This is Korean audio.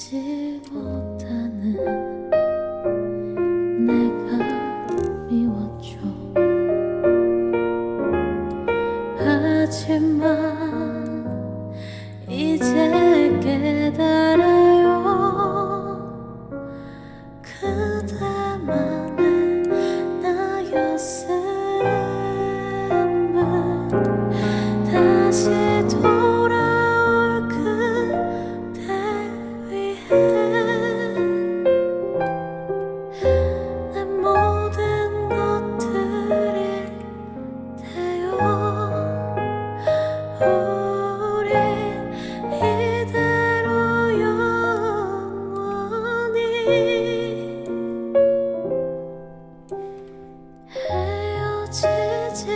지 못하는 내가 미웠죠 하지만 이제 깨달아요. 그대만 还有奇迹